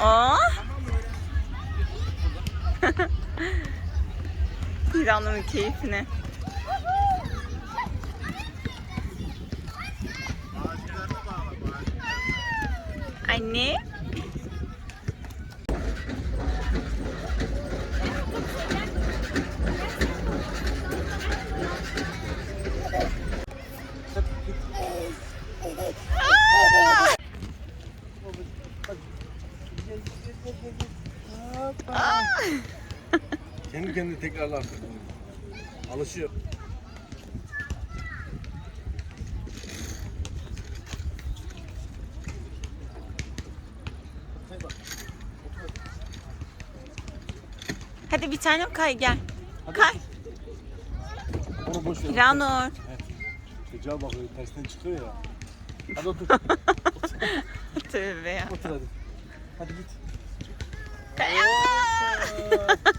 Aa. İranlı'nın keyfine. Anne. Kendi kendine tekrarlar. Alışıyor. Hadi bir tanem kay gel. Hadi Kay. Onu boş ver. Çocuğa bakıyor tersten çıkıyor ya. Hadi otur. Tövbe ya. otur hadi. Hadi git. Aa!